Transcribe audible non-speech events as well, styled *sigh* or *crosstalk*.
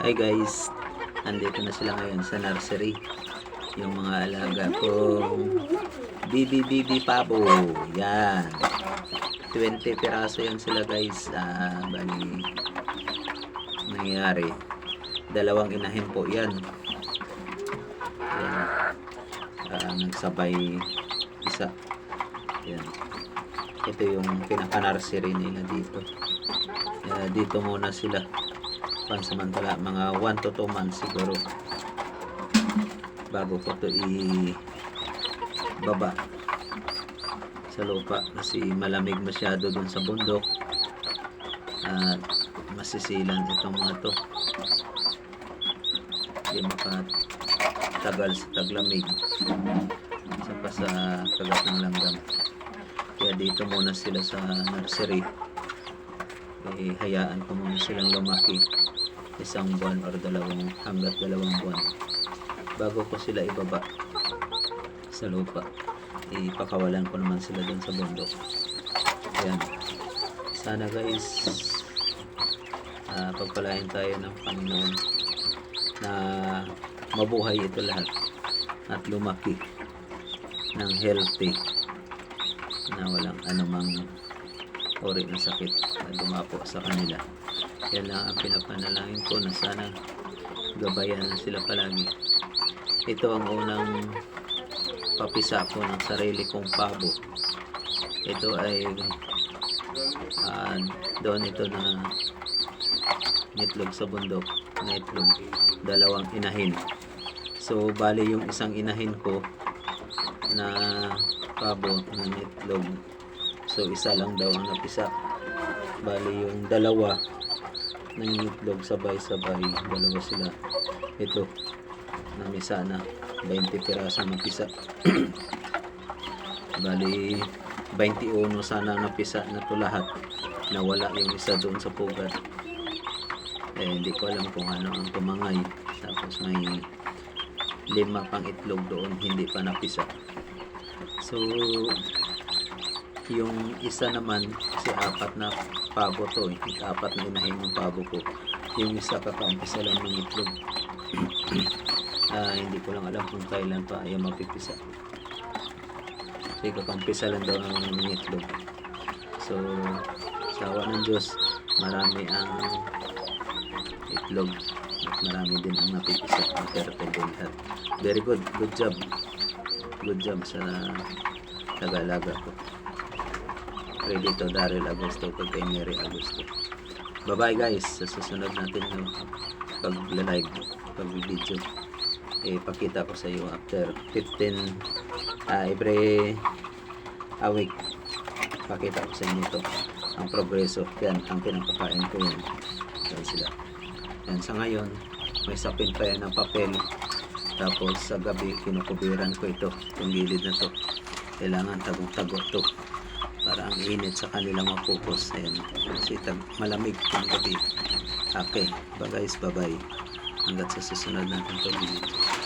Hi guys, andito na sila ngayon sa nursery. Yung mga alaga kong Bibi Pabo. Yan. 20 piraso yan sila guys. Ah, bali, nangyari. Dalawang inahin po yan. Yan. Ah, nagsabay isa. Yan. Ito yung pinaka-nursery nila dito. Kaya dito muna sila pansamantala mga 1 to 2 months siguro. Bago ko to i baba sa lupa kasi malamig masyado dun sa bundok. At masisilan itong mga to. Hindi makatagal sa taglamig. Saka sa kagat ng langgam. Kaya dito muna sila sa nursery. Eh, hayaan ko muna silang lumaki isang buwan or dalawang hanggat dalawang buwan bago ko sila ibaba sa lupa. Ipakawalan ko naman sila dun sa bundok. Ayan. Sana guys ah, pagpalain tayo ng Panginoon na mabuhay ito lahat at lumaki ng healthy na walang anumang uri ng sakit na dumapo sa kanila. Yan lang ang pinapanalangin ko na sana gabayan sila palagi. Ito ang unang papisa ko ng sarili kong pabo. Ito ay ah, doon ito na nitlog sa bundok. Na itlog dalawang inahin. So bali yung isang inahin ko na pabo na nitlog so isa lang daw ang napisa. Bali yung dalawa nangitlog sabay-sabay dalawa sila. Ito namisa na. 20 piraso napisa. *clears throat* Bali 21 sana napisa na to lahat. Nawala yung isa doon sa pugat. Eh hindi ko alam kung ano ang tumangay. Tapos may lima pang itlog doon hindi pa napisa. So yung isa naman kasi apat na pabo to eh. apat na inahin ng pabo ko. Yung isa kakaumpisa lang ng itlog. *clears throat* Ah, hindi ko lang alam kung kailan pa ay mapipisa kasi kakaumpisa lang daw ng itlog. So sa awa ng Diyos marami ang itlog at marami din ang napipisa. Ang fertile din very good. Good job. Good job sa tagalaga ko Credito Daryl Agosto kay kay Mary Agosto. Bye-bye guys. Sa susunod natin ng pag-live, pag-video. Eh, pakita ko sa iyo after 15 ah, every a week. Pakita ko sa inyo ito. Ang progreso. Yan, ang pinapakain ko yun. Yan sila. Yan, sa ngayon, may sapin pa yan ng papel. Tapos sa gabi, kinukubiran ko ito. Itong gilid na to. Kailangan tagong-tago to para ang init sa kanilang mapupos. Ayan. Kasi malamig yung gabi. Okay. Bye guys. Bye bye. Hanggat sa susunod natin video.